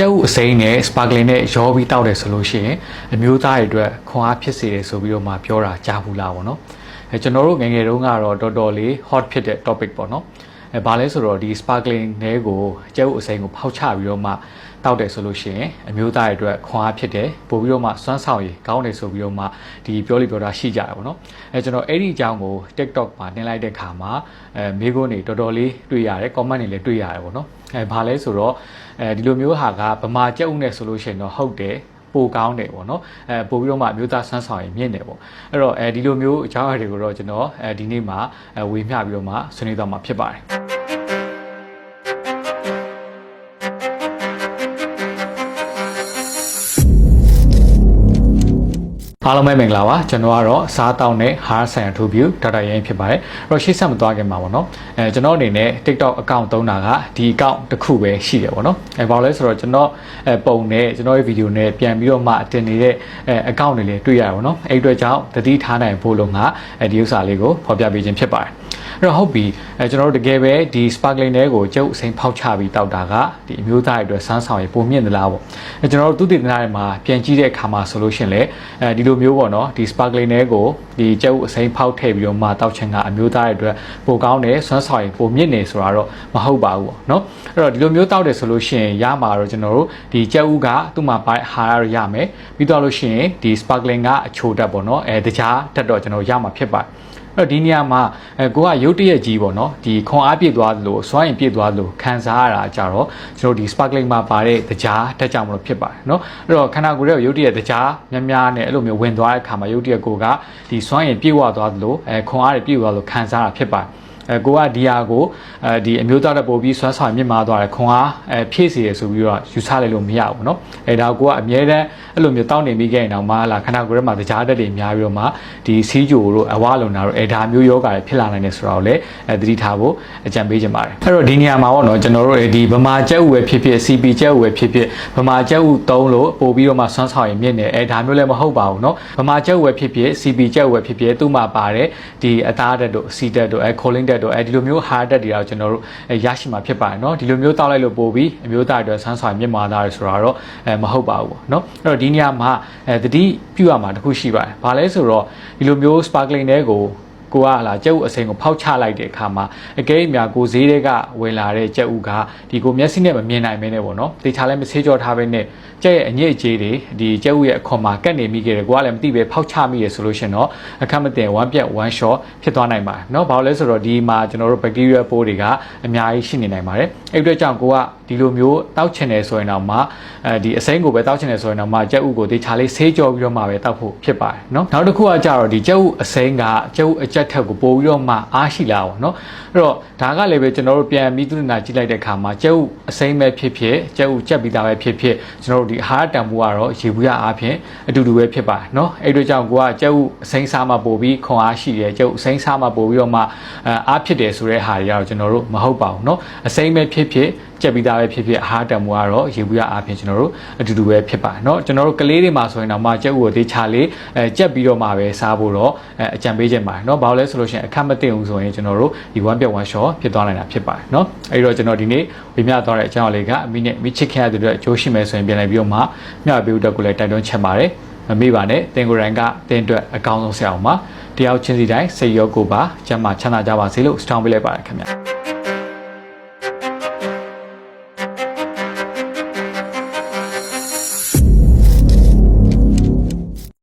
ကျုပ်အစိမ်းနဲ့ sparkling နဲ့ရောပြီးတောက်တယ်ဆိုလို့ရှိရင်အမျိုးသားတွေအတွက်ခွန်အားဖြစ်စေတယ်ဆိုပြီးတော့မှပြောတာကြားဘူးလားဗောနော်အဲကျွန်တော်တို့ငယ်ငယ်တုန်းကတော့တော်တော်လေး hot ဖြစ်တဲ့ topic ပေါ့နော်အဲဘာလဲဆိုတော့ဒီ sparkling နဲ့ကိုကျုပ်အစိမ်းကိုဖောက်ချပြီးတော့မှ တောက်တယ်ဆိုလို့ရှိရင်အမျိုးသားတွေအတွက်ခွန်အားဖြစ်တယ်ပို့ပြီးတော့မှစွမ်းဆောင်ရည်ကောင်းတယ်ဆိုပြီးတော့မှဒီပြောလိပြောတာရှိကြတယ်ဗောနော်အဲကျွန်တော်အဲ့ဒီအကြောင်းကို TikTok မှာတင်လိုက်တဲ့ခါမှာအဲမိကုန်းတွေတော်တော်လေးတွေ့ရတယ် comment တွေလည်းတွေ့ရတယ်ဗောနော်အဲဘာလဲဆိုတော့အဲဒီလိုမျိုးဟာကဗမာကြက်ဥနဲ့ဆိုလို့ရှိရင်တော့ဟုတ်တယ်ပိုကောင်းတယ်ပေါ့နော်အဲပို့ပြီးတော့မှအမျိုးသားဆန်းဆောင်ရင်မြင့်တယ်ပေါ့အဲ့တော့အဲဒီလိုမျိုးအကြောင်းအရာတွေကိုတော့ကျွန်တော်အဲဒီနေ့မှာအဲဝေမျှပြီးတော့မှဆွေးနွေးသွားမှာဖြစ်ပါတယ် အားလုံးပဲမင်္ဂလာပါကျွန်တော်ကတော့စားတောင်းနဲ့ hard science to view ဒေါက်တာရင်းဖြစ်ပါတယ်အဲ့တော့ရှေ့ဆက်မသွားခင်မှာပေါ့နော်အဲကျွန်တော်အနေနဲ့ TikTok account သုံးတာကဒီ account တစ်ခုပဲရှိတယ်ပေါ့နော်အဲဘာလို့လဲဆိုတော့ကျွန်တော်အဲပုံနဲ့ကျွန်တော်ရဲ့ဗီဒီယိုနဲ့ပြန်ပြီးတော့မှတင်နေတဲ့အဲ account တွေလည်းတွေ့ရတယ်ပေါ့နော်အဲ့အတွက်ကြောင့်တတိထားနိုင်ဖို့လို့ငါအဲဒီဥစ္စာလေးကိုဖော်ပြပေးခြင်းဖြစ်ပါတယ်အဲ့တော့ဟုတ်ပြီအဲကျွန်တော်တို့တကယ်ပဲဒီ sparkling တွေကိုကျုပ်အစိမ်းဖောက်ချပြီးတောက်တာကဒီအမျိုးသားတွေအတွက်စမ်းဆောင်ရပုံမြင့်သလားပေါ့အဲကျွန်တော်တို့သူတည်တဲ့မှာပြန်ကြည့်တဲ့အခါမှာဆိုလို့ရှိရင်လေအဲဒီလိုမျိုးပေါ့နော်ဒီ sparkling တွေကိုဒီကျုပ်အစိမ်းဖောက်ထည့်ပြီးတော့မှတောက်ခြင်းကအမျိုးသားတွေအတွက်ပိုကောင်းတယ်စွမ်းဆောင်ရပုံမြင့်နေဆိုတာတော့မဟုတ်ပါဘူးပေါ့နော်အဲ့တော့ဒီလိုမျိုးတောက်တယ်ဆိုလို့ရှိရင်ရမှာတော့ကျွန်တော်တို့ဒီကျုပ်ကသူ့မှာပိုင်းဟာရရမယ်ပြီးတော့လို့ရှိရင်ဒီ sparkling ကအချိုတက်ပေါ့နော်အဲတကြားတက်တော့ကျွန်တော်ရမှာဖြစ်ပါတယ်အဲ့ တော့ဒီနေရာမှာအဲကိုကရုတ်တရက်ကြီးပေါ့နော်ဒီခွန်အားပြည့်သွားသလိုစွမ်းရင်ပြည့်သွားသလိုခံစားရတာကြတော့ကျွန်တော်ဒီ sparkling မှာပါတဲ့တကြားတက်ကြမလို့ဖြစ်ပါတယ်နော်အဲ့တော့ခန္ဓာကိုယ်ရဲ့ရုတ်တရက်တကြားများများနဲ့အဲ့လိုမျိုးဝင်သွားတဲ့အခါမှာရုတ်တရက်ကိုကဒီစွမ်းရင်ပြည့်ဝသွားသလိုအဲခွန်အားတွေပြည့်သွားလို့ခံစားရဖြစ်ပါတယ် အဲကိုကဒီဟာကိုအဲဒီအမျိုးသားတဲ့ပို့ပြီးဆွမ်းဆောင်မြင့်မားသွားတယ်ခွန်အားအဲဖြည့်စီရဆိုပြီးတော့ယူဆလိုက်လို့မရဘူးเนาะအဲဒါကိုကအမြဲတမ်းအဲ့လိုမျိုးတောင်းနေမိခဲ့ရင်တော့မလာခဏကိုယ်ထဲမှာတရားတက်တွေများပြီးတော့မှဒီစီးကြိုတို့အဝလုံတာတို့အဲဒါမျိုးယောဂါတွေဖြစ်လာနိုင်တယ်ဆိုတာကိုလည်းအဲသတိထားဖို့အကြံပေးချင်ပါတယ်အဲ့တော့ဒီနေရာမှာပေါ့နော်ကျွန်တော်တို့ဒီဗမာကျက်ဥပဲဖြစ်ဖြစ် CP ကျက်ဥပဲဖြစ်ဖြစ်ဗမာကျက်ဥသုံးလို့ပို့ပြီးတော့မှဆွမ်းဆောင်ရင်မြင့်နေအဲဒါမျိုးလည်းမဟုတ်ပါဘူးเนาะဗမာကျက်ဥပဲဖြစ်ဖြစ် CP ကျက်ဥပဲဖြစ်ဖြစ်သူ့မှာပါတယ်ဒီအသားတက်တို့စီတက်တို့အဲ calling တက် တို့အဲဒီလိုမျိုး hard တက်တွေတော့ကျွန်တော်တို့ရရှိမှာဖြစ်ပါတယ်เนาะဒီလိုမျိုးတောက်လိုက်လို့ပို့ပြီးအမျိုးသားတွေဆန်းဆောင်မြင့်မာသားတွေဆိုတာတော့အဲမဟုတ်ပါဘူးပေါ့เนาะအဲ့တော့ဒီနေရာမှာအဲတတိပြုရမှာတခုရှိပါတယ်ဘာလဲဆိုတော့ဒီလိုမျိုး sparkling တွေကို ကိုကလာကြက်ဥအစိမ်ကိုဖောက်ချလိုက်တဲ့အခါမှာအကဲအမြကိုဈေးတွေကဝင်လာတဲ့ကြက်ဥကဒီကိုမျက်စိနဲ့မမြင်နိုင်မင်းနဲ့ပေါ့နော်တေချာလည်းမဆေးကြောထားပဲနဲ့ကြက်ရဲ့အညစ်အကြေးတွေဒီကြက်ဥရဲ့အခွန်မှာကတ်နေမိခဲ့တယ်ကိုကလည်းမသိပဲဖောက်ချမိရဆိုလို့ရှင်တော့အခက်မတင် one ပြက် one shot ဖြစ်သွားနိုင်ပါတယ်နော်ဘာလို့လဲဆိုတော့ဒီမှာကျွန်တော်တို့ bacteria ပိုးတွေကအများကြီးရှိနေနိုင်ပါတယ်အဲ့အတွက်ကြောင့်ကိုက ဒီလိုမျိုးတောက်ချင်တယ်ဆိုရင်တော့မှအဲဒီအစိမ်းကိုပဲတောက်ချင်တယ်ဆိုရင်တော့မှကြက်ဥကိုတေချာလေးဆေးကြောပြီးတော့မှပဲတောက်ဖို့ဖြစ်ပါတယ်เนาะနောက်တစ်ခုကကြတော့ဒီကြက်ဥအစိမ်းကကြက်ဥအကြက်ထက်ကိုပို့ပြီးတော့မှအားရှိလာပါเนาะအဲ့တော့ဒါကလည်းပဲကျွန်တော်တို့ပြန်ပြီးသူနာကြည့်လိုက်တဲ့အခါမှာကြက်ဥအစိမ်းပဲဖြစ်ဖြစ်ကြက်ဥကြက်ပြီးသားပဲဖြစ်ဖြစ်ကျွန်တော်တို့ဒီဟာတန်ဖိုးကတော့ရေဘူးရအားဖြင့်အတူတူပဲဖြစ်ပါတယ်เนาะအဲ့တို့ကြောင့်ကိုကကြက်ဥအစိမ်းစားမှပို့ပြီးခွန်အားရှိတယ်ကြက်ဥအစိမ်းစားမှပို့ပြီးတော့မှအားဖြစ်တယ်ဆိုတဲ့ဟာတွေကတော့ကျွန်တော်တို့မဟုတ်ပါဘူးเนาะအစိမ်းပဲဖြစ်ဖြစ် ကြက်ပြီးသားပဲဖြစ်ဖြစ်အဟာတံမိုးကတော့ရေဘူးရအားဖြင့်ကျွန်တော်တို့အတူတူပဲဖြစ်ပါတယ်เนาะကျွန်တော်တို့ကလေးတွေမှာဆိုရင်တော့မှကြက်ဥကိုတေးချလေးအဲကြက်ပြီးတော့မှပဲစားဖို့တော့အဲအကြံပေးခြင်းပါတယ်เนาะဘာလို့လဲဆိုလို့ရှိရင်အခက်မသိဘူးဆိုရင်ကျွန်တော်တို့ဒီ one ပြတ် one shot ဖြစ်သွားနိုင်တာဖြစ်ပါတယ်เนาะအဲဒီတော့ကျွန်တော်ဒီနေ့ဝေမျှသွားတဲ့အကြောင်းအလေးကအမိနဲ့မိချစ်ခင်ရတဲ့အတွက်အကျိုးရှိမယ်ဆိုရင်ပြန်လည်ပြီးတော့မှမျှပေးဖို့အတွက်ကိုလည်းတိုက်တွန်းချက်ပါတယ်မမေ့ပါနဲ့တင်ကိုယ်တိုင်ကတင်အတွက်အကောင်းဆုံးဆရာအောင်ပါတယောက်ချင်းစီတိုင်းစိတ်ရောကိုယ်ပါကျမ်းမာချမ်းသာကြပါစေလို့စတောင်းပေးလိုက်ပါတယ်ခင်ဗျာ